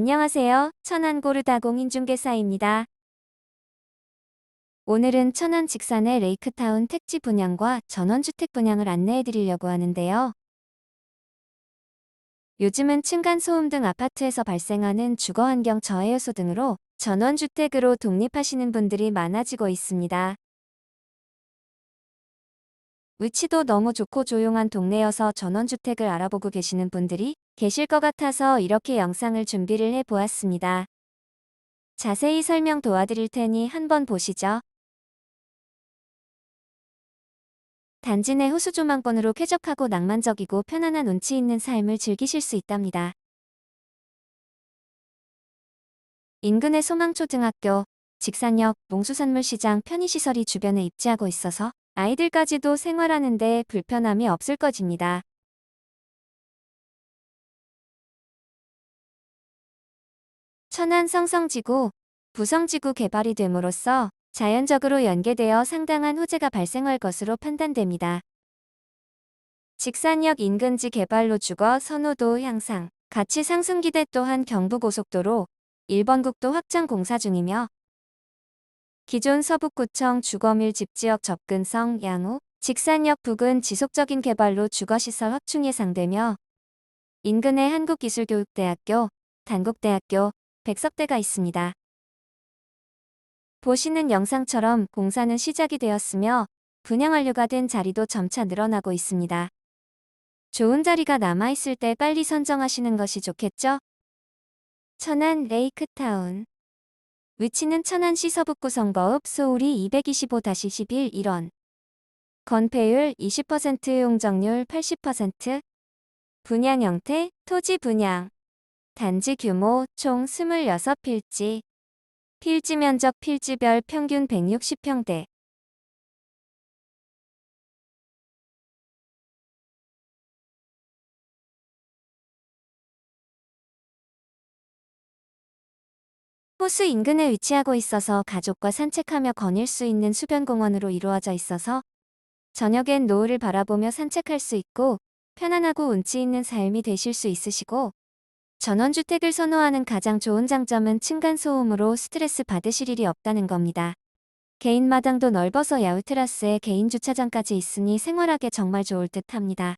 안녕하세요. 천안 고르다공 인중개사입니다. 오늘은 천안 직산의 레이크타운 택지 분양과 전원주택 분양을 안내해 드리려고 하는데요. 요즘은 층간소음 등 아파트에서 발생하는 주거환경 저해 요소 등으로 전원주택으로 독립하시는 분들이 많아지고 있습니다. 위치도 너무 좋고 조용한 동네여서 전원주택을 알아보고 계시는 분들이 계실 것 같아서 이렇게 영상을 준비를 해 보았습니다. 자세히 설명 도와드릴 테니 한번 보시죠. 단지 내 호수조망권으로 쾌적하고 낭만적이고 편안한 운치 있는 삶을 즐기실 수 있답니다. 인근의 소망초등학교, 직산역, 농수산물시장 편의시설이 주변에 입지하고 있어서 아이들까지도 생활하는데 불편함이 없을 것입니다. 천안 성성지구, 부성지구 개발이 됨으로써 자연적으로 연계되어 상당한 호재가 발생할 것으로 판단됩니다. 직산역 인근지 개발로 주거 선호도 향상, 가치 상승 기대 또한 경부고속도로 1번 국도 확장 공사 중이며 기존 서북구청 주거밀 집지역 접근성 양호, 직산역 부근 지속적인 개발로 주거시설 확충 예상되며 인근에 한국기술교육대학교, 단국대학교, 백석대가 있습니다. 보시는 영상처럼 공사는 시작이 되었으며 분양 완료가 된 자리도 점차 늘어나고 있습니다. 좋은 자리가 남아있을 때 빨리 선정하시는 것이 좋겠죠? 천안 레이크타운 위치는 천안시 서북구 선거읍 소우리 225-11 1원. 건폐율 20% 용적률 80% 분양 형태 토지 분양. 단지 규모 총 26필지. 필지 면적 필지별 평균 160평대 호수 인근에 위치하고 있어서 가족과 산책하며 거닐 수 있는 수변공원으로 이루어져 있어서 저녁엔 노을을 바라보며 산책할 수 있고 편안하고 운치 있는 삶이 되실 수 있으시고 전원주택을 선호하는 가장 좋은 장점은 층간소음으로 스트레스 받으실 일이 없다는 겁니다. 개인 마당도 넓어서 야외 테라스에 개인 주차장까지 있으니 생활하기 정말 좋을 듯 합니다.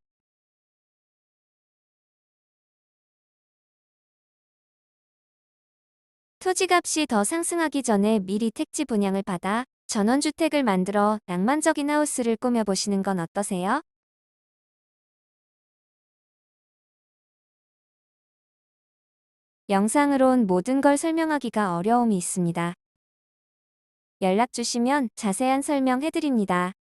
토지값이 더 상승하기 전에 미리 택지 분양을 받아 전원주택을 만들어 낭만적인 하우스를 꾸며보시는 건 어떠세요? 영상으론 모든 걸 설명하기가 어려움이 있습니다. 연락 주시면 자세한 설명 해드립니다.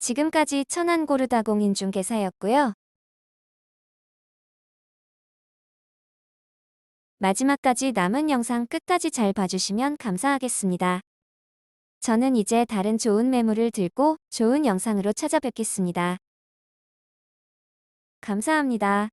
지금까지 천안고르다공인중개사였고요. 마지막까지 남은 영상 끝까지 잘 봐주시면 감사하겠습니다. 저는 이제 다른 좋은 매물을 들고 좋은 영상으로 찾아뵙겠습니다. 감사합니다.